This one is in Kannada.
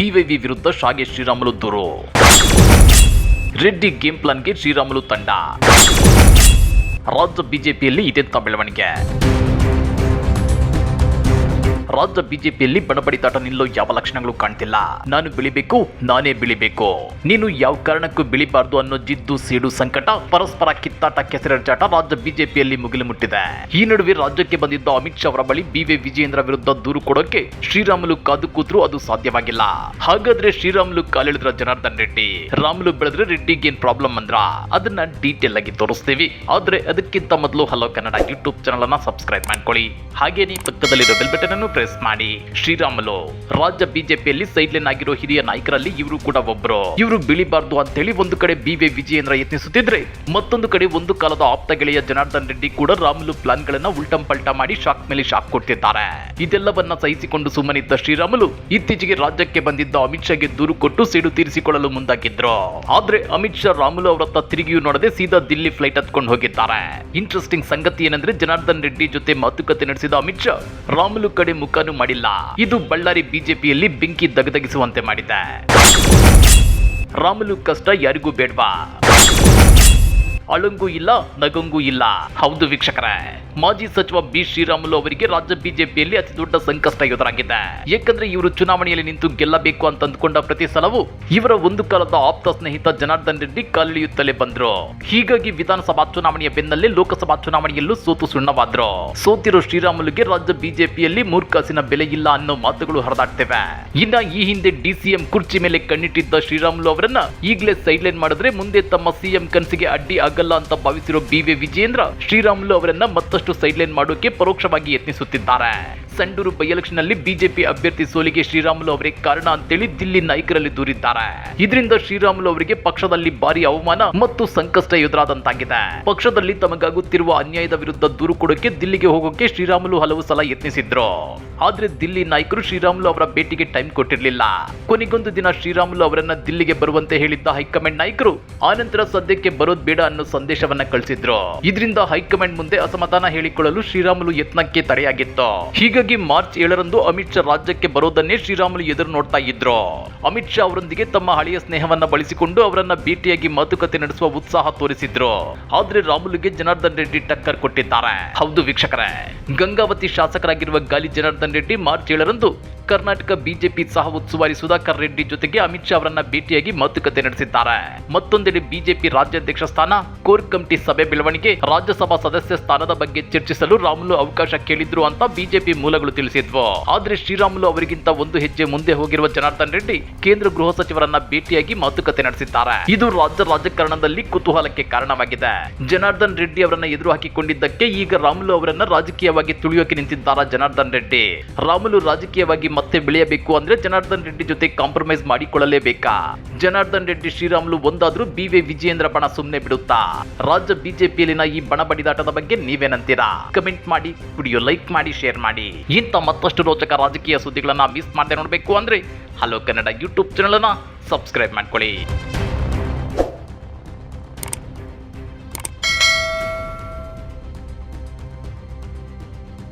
ಬಿವೈವಿ ವಿರುದ್ಧ ಶಾಗೆ ಶ್ರೀರಾಮುಲು ದೂರು. ರೆಡ್ಡಿ ಗೇಮ್ ಪ್ಲಾನ್ಗೆ ಶ್ರೀರಾಮುಲು ತಂಡ. ರಾಜ್ಯ ಬಿಜೆಪಿಯಲ್ಲಿ ಇದೆಂತ ಬೆಳವಣಿಗೆ. ರಾಜ್ಯ ಬಿಜೆಪಿಯಲ್ಲಿ ಬಡಬಡಿದಾಟ ನಿಲ್ಲೋ ಯಾವ ಲಕ್ಷಣಗಳು ಕಾಣ್ತಿಲ್ಲ. ನಾನು ಬೆಳಿಬೇಕು, ನಾನೇ ಬೆಳಿಬೇಕು. ನೀನು ಯಾವ ಕಾರಣಕ್ಕೂ ಬೆಳಿಬಾರ್ದು ಅನ್ನೋ ಜಿದ್ದು ಸೀಡು ಸಂಕಟ, ಪರಸ್ಪರ ಕಿತ್ತಾಟ ಕೆಸರೆರಚಾಟ ರಾಜ್ಯ ಬಿಜೆಪಿಯಲ್ಲಿ ಮುಗಿಲು ಮುಟ್ಟಿದೆ ಈ ನಡುವೆ ರಾಜ್ಯಕ್ಕೆ ಬಂದಿದ್ದ ಅಮಿತ್ ಶಾ ಅವರ ಬಳಿ ಬಿವಿ ವಿಜಯೇಂದ್ರ ವಿರುದ್ಧ ದೂರು ಕೊಡೋಕೆ ಶ್ರೀರಾಮುಲು ಕಾದು ಕೂತ್ರು ಅದು ಸಾಧ್ಯವಾಗಿಲ್ಲ. ಹಾಗಾದ್ರೆ ಶ್ರೀರಾಮುಲು ಕಾಲಿಳಿದ್ರ ಜನಾರ್ದನ್ ರೆಡ್ಡಿ. ರಾಮುಲು ಬೆಳೆದ್ರೆ ರೆಡ್ಡಿಗೆ ಏನ್ ಪ್ರಾಬ್ಲಮ್ ಅಂದ್ರ? ಅದನ್ನ ಡೀಟೇಲ್ ಆಗಿ ತೋರಿಸ್ತೀವಿ. ಆದ್ರೆ ಅದಕ್ಕಿಂತ ಮೊದಲು ಹಲೋ ಕನ್ನಡ ಯೂಟ್ಯೂಬ್ ಚಾನಲ್ ಅನ್ನ ಸಬ್ಸ್ಕ್ರೈಬ್ ಮಾಡ್ಕೊಳ್ಳಿ. ಹಾಗೇನೇ ಪಕ್ಕದಲ್ಲಿರೋ ಬೆಲ್ ಬಟನ್ ಅನ್ನು ಪ್ರೆಸ್ ಮಾಡಿ. ಶ್ರೀರಾಮುಲು, ರಾಜ್ಯ ಬಿಜೆಪಿಯಲ್ಲಿ ಸೈಡ್ ಲೈನ್ ಆಗಿರೋ ಹಿರಿಯ ನಾಯಕರಲ್ಲಿ ಇವರು ಕೂಡ ಒಬ್ರು. ಇವರು ಬೆಳಿಬಾರ್ದು ಅಂತೇಳಿ ಒಂದು ಕಡೆ ಬಿವಿ ವಿಜಯೇಂದ್ರ ಯತ್ನಿಸುತ್ತಿದ್ರೆ, ಮತ್ತೊಂದು ಕಡೆ ಒಂದು ಕಾಲದ ಆಪ್ತ ಗೆಳೆಯ ಜನಾರ್ದನ್ ರೆಡ್ಡಿ ಕೂಡ ರಾಮುಲು ಪ್ಲಾನ್ ಗಳನ್ನ ಉಲ್ಟಂ ಪಲ್ಟಾ ಮಾಡಿ ಶಾಕ್ ಮೇಲೆ ಶಾಕ್ ಕೊಟ್ಟಿದ್ದಾರೆ. ಇದೆಲ್ಲವನ್ನ ಸಹಿಸಿಕೊಂಡು ಸುಮ್ಮನಿದ್ದ ಶ್ರೀರಾಮುಲು ಇತ್ತೀಚೆಗೆ ರಾಜ್ಯಕ್ಕೆ ಬಂದಿದ್ದ ಅಮಿತ್ ಶಾಗೆ ದೂರು ಕೊಟ್ಟು ಸೇಡು ತೀರಿಸಿಕೊಳ್ಳಲು ಮುಂದಾಗಿದ್ರು. ಆದ್ರೆ ಅಮಿತ್ ಶಾ ರಾಮುಲು ಅವರತ್ತ ತಿರುಗಿಯೂ ನೋಡದೆ ಸೀದಾ ದಿಲ್ಲಿ ಫ್ಲೈಟ್ ಹತ್ಕೊಂಡು ಹೋಗಿದ್ದಾರೆ. ಇಂಟ್ರೆಸ್ಟಿಂಗ್ ಸಂಗತಿ ಏನಂದ್ರೆ ಜನಾರ್ದನ್ ರೆಡ್ಡಿ ಜೊತೆ ಮಾತುಕತೆ ನಡೆಸಿದ ಅಮಿತ್ ಶಾ, ರಾಮುಲು ಕಡೆ ಮುಖನೂ ಮಾಡಿಲ್ಲ. ಇದು ಬಳ್ಳಾರಿ ಬಿಜೆಪಿಯಲ್ಲಿ ಬೆಂಕಿ ದಗದಗಿಸುವಂತೆ ಮಾಡಿದೆ. ರಾಮುಲು ಕಷ್ಟ ಯಾರಿಗೂ ಬೇಡ್ವಾ? ಅಳಂಗೂ ಇಲ್ಲ, ನಗಂಗೂ ಇಲ್ಲ. ಹೌದು ವೀಕ್ಷಕರೇ. ಮಾಜಿ ಸಚಿವ ಬಿ ಶ್ರೀರಾಮುಲು ಅವರಿಗೆ ರಾಜ್ಯ ಬಿಜೆಪಿಯಲ್ಲಿ ಅತಿ ದೊಡ್ಡ ಸಂಕಷ್ಟ ಎದುರಾಗಿದೆ. ಏಕೆಂದ್ರೆ ಇವರು ಚುನಾವಣೆಯಲ್ಲಿ ನಿಂತು ಗೆಲ್ಲಬೇಕು ಅಂತ ಅಂದ್ಕೊಂಡ ಪ್ರತಿ ಸಲವೂ ಇವರ ಒಂದು ಕಾಲದ ಆಪ್ತ ಸ್ನೇಹಿತ ಜನಾರ್ದನ್ ರೆಡ್ಡಿ ಕಾಲಿಳಿಯುತ್ತಲೇ ಬಂದ್ರು. ಹೀಗಾಗಿ ವಿಧಾನಸಭಾ ಚುನಾವಣೆಯ ಬೆನ್ನಲ್ಲೇ ಲೋಕಸಭಾ ಚುನಾವಣೆಯಲ್ಲೂ ಸೋತು ಸುಣ್ಣವಾದ್ರು. ಸೋತಿರೋ ಶ್ರೀರಾಮುಲುಗೆ ರಾಜ್ಯ ಬಿಜೆಪಿಯಲ್ಲಿ ಮೂರ್ಖಾಸಿನ ಬೆಲೆ ಇಲ್ಲ ಅನ್ನೋ ಮಾತುಗಳು ಹರಿದಾಡ್ತಿವೆ. ಇನ್ನ ಈ ಹಿಂದೆ ಡಿಸಿಎಂ ಕುರ್ಚಿ ಮೇಲೆ ಕಣ್ಣಿಟ್ಟಿದ್ದ ಶ್ರೀರಾಮುಲು ಅವರನ್ನ ಈಗಲೇ ಸೈಡ್ಲೈನ್ ಮಾಡಿದ್ರೆ ಮುಂದೆ ತಮ್ಮ ಸಿಎಂ ಕನಸಿಗೆ ಅಡ್ಡಿ ಆಗಲ್ಲ ಅಂತ ಭಾವಿಸಿರೋ ಬಿವಿ ವಿಜೇಂದ್ರ ಶ್ರೀರಾಮುಲು ಅವರನ್ನ ಮತ್ತಷ್ಟು ಸೈಡ್ಲೈನ್ ಮಾಡೋಕೆ ಪರೋಕ್ಷವಾಗಿ ಯತ್ನಿಸುತ್ತಿದ್ದಾರೆ. ಸಂಡೂರು ಬೈ ಎಲೆಕ್ಷನ್ನಲ್ಲಿ ಬಿಜೆಪಿ ಅಭ್ಯರ್ಥಿ ಸೋಲಿಗೆ ಶ್ರೀರಾಮುಲು ಅವರೇ ಕಾರಣ ಅಂತೇಳಿ ದಿಲ್ಲಿ ನಾಯಕರಲ್ಲಿ ದೂರಿದ್ದಾರೆ. ಇದರಿಂದ ಶ್ರೀರಾಮುಲು ಅವರಿಗೆ ಪಕ್ಷದಲ್ಲಿ ಭಾರಿ ಅವಮಾನ ಮತ್ತು ಸಂಕಷ್ಟ ಎದುರಾದಂತಾಗಿದೆ. ಪಕ್ಷದಲ್ಲಿ ತಮಗಾಗುತ್ತಿರುವ ಅನ್ಯಾಯದ ವಿರುದ್ಧ ದೂರು ಕೊಡೋಕೆ ದಿಲ್ಲಿಗೆ ಹೋಗೋಕೆ ಶ್ರೀರಾಮುಲು ಹಲವು ಸಲ ಯತ್ನಿಸಿದ್ರು. ಆದ್ರೆ ದಿಲ್ಲಿ ನಾಯಕರು ಶ್ರೀರಾಮುಲು ಅವರ ಭೇಟಿಗೆ ಟೈಮ್ ಕೊಟ್ಟಿರಲಿಲ್ಲ. ಕೊನೆಗೊಂದು ದಿನ ಶ್ರೀರಾಮುಲು ಅವರನ್ನ ದಿಲ್ಲಿಗೆ ಬರುವಂತೆ ಹೇಳಿದ್ದ ಹೈಕಮಾಂಡ್ ನಾಯಕರು ಆನಂತರ ಸದ್ಯಕ್ಕೆ ಬರೋದ್ ಬೇಡ ಅನ್ನೋ ಸಂದೇಶವನ್ನ ಕಳಿಸಿದ್ರು. ಇದರಿಂದ ಹೈಕಮಾಂಡ್ ಮುಂದೆ ಅಸಮಾಧಾನ ಹೇಳಿಕೊಳ್ಳಲು ಶ್ರೀರಾಮುಲು ಯತ್ನಕ್ಕೆ ತಡೆಯಾಗಿತ್ತು. ಹೀಗಾಗಿ ಮಾರ್ಚ್ ಏಳರಂದು ಅಮಿತ್ ಶಾ ರಾಜ್ಯಕ್ಕೆ ಬರೋದನ್ನೇ ಶ್ರೀರಾಮುಲು ಎದುರು ನೋಡ್ತಾ ಇದ್ರು. ಅಮಿತ್ ಶಾ ಅವರೊಂದಿಗೆ ತಮ್ಮ ಹಳೆಯ ಸ್ನೇಹವನ್ನ ಬಳಸಿಕೊಂಡು ಅವರನ್ನ ಭೇಟಿಯಾಗಿ ಮಾತುಕತೆ ನಡೆಸುವ ಉತ್ಸಾಹ ತೋರಿಸಿದ್ರು. ಆದ್ರೆ ರಾಮುಲುಗೆ ಜನಾರ್ದನ್ ರೆಡ್ಡಿ ಟಕ್ಕರ್ ಕೊಟ್ಟಿದ್ದಾರೆ. ಹೌದು ವೀಕ್ಷಕರೇ, ಗಂಗಾವತಿ ಶಾಸಕರಾಗಿರುವ ಗಾಲಿ ಜನಾರ್ದನ್ ರೆಡ್ಡಿ ಮಾರ್ಚ್ ಏಳರಂದು ಕರ್ನಾಟಕ ಬಿಜೆಪಿ ಸಹ ಉಸ್ತುವಾರಿ ಸುಧಾಕರ್ ರೆಡ್ಡಿ ಜೊತೆಗೆ ಅಮಿತ್ ಶಾ ಅವರನ್ನ ಭೇಟಿಯಾಗಿ ಮಾತುಕತೆ ನಡೆಸಿದ್ದಾರೆ. ಮತ್ತೊಂದೆಡೆ ಬಿಜೆಪಿ ರಾಜ್ಯಾಧ್ಯಕ್ಷ ಸ್ಥಾನ, ಕೋರ್ ಕಮಿಟಿ ಸಭೆ ಬೆಳವಣಿಗೆ, ರಾಜ್ಯಸಭಾ ಸದಸ್ಯ ಸ್ಥಾನದ ಬಗ್ಗೆ ಚರ್ಚಿಸಲು ರಾಮುಲು ಅವಕಾಶ ಕೇಳಿದ್ರು ಅಂತ ಬಿಜೆಪಿ ಮೂಲಗಳು ತಿಳಿಸಿದ್ವು. ಆದ್ರೆ ಶ್ರೀರಾಮುಲು ಅವರಿಗಿಂತ ಒಂದು ಹೆಜ್ಜೆ ಮುಂದೆ ಹೋಗಿರುವ ಜನಾರ್ದನ್ ರೆಡ್ಡಿ ಕೇಂದ್ರ ಗೃಹ ಸಚಿವರನ್ನ ಭೇಟಿಯಾಗಿ ಮಾತುಕತೆ ನಡೆಸಿದ್ದಾರೆ. ಇದು ರಾಜ್ಯ ರಾಜಕಾರಣದಲ್ಲಿ ಕುತೂಹಲಕ್ಕೆ ಕಾರಣವಾಗಿದೆ. ಜನಾರ್ದನ್ ರೆಡ್ಡಿ ಅವರನ್ನ ಎದುರು ಹಾಕಿಕೊಂಡಿದ್ದಕ್ಕೆ ಈಗ ರಾಮುಲು ಅವರನ್ನ ರಾಜಕೀಯವಾಗಿ ತುಳಿಯೋಕೆ ನಿಂತಿದ್ದಾರೆ ಜನಾರ್ದನ್ ರೆಡ್ಡಿ? ರಾಮುಲು ರಾಜಕೀಯವಾಗಿ ಮತ್ತೆ ಬೆಳೆಯಬೇಕು ಅಂದ್ರೆ ಜನಾರ್ದನ್ ರೆಡ್ಡಿ ಜೊತೆ ಕಾಂಪ್ರಮೈಸ್ ಮಾಡಿಕೊಳ್ಳಲೇಬೇಕಾ? ಜನಾರ್ದನ್ ರೆಡ್ಡಿ, ಶ್ರೀರಾಮುಲು ಒಂದಾದ್ರೂ ಬಿವಿ ವಿಜಯೇಂದ್ರ ಬಣ ಸುಮ್ನೆ ಬಿಡುತ್ತಾ? ರಾಜ್ಯ ಬಿಜೆಪಿಯಲ್ಲಿನ ಈ ಬಣ ಬಡಿದಾಟದ ಬಗ್ಗೆ ನೀವೇನಂತೀರಾ? ಕಮೆಂಟ್ ಮಾಡಿ ವಿಡಿಯೋ ಲೈಕ್ ಮಾಡಿ ಶೇರ್ ಮಾಡಿ. ಇಂಥ ಮತ್ತಷ್ಟು ರೋಚಕ ರಾಜಕೀಯ ಸುದ್ದಿಗಳನ್ನ ಮಿಸ್ ಮಾಡದೆ ನೋಡಬೇಕು ಅಂದ್ರೆ ಹಲೋ ಕನ್ನಡ ಯೂಟ್ಯೂಬ್ ಚಾನಲ್ ಅನ್ನ ಸಬ್ಸ್ಕ್ರೈಬ್ ಮಾಡ್ಕೊಳ್ಳಿ.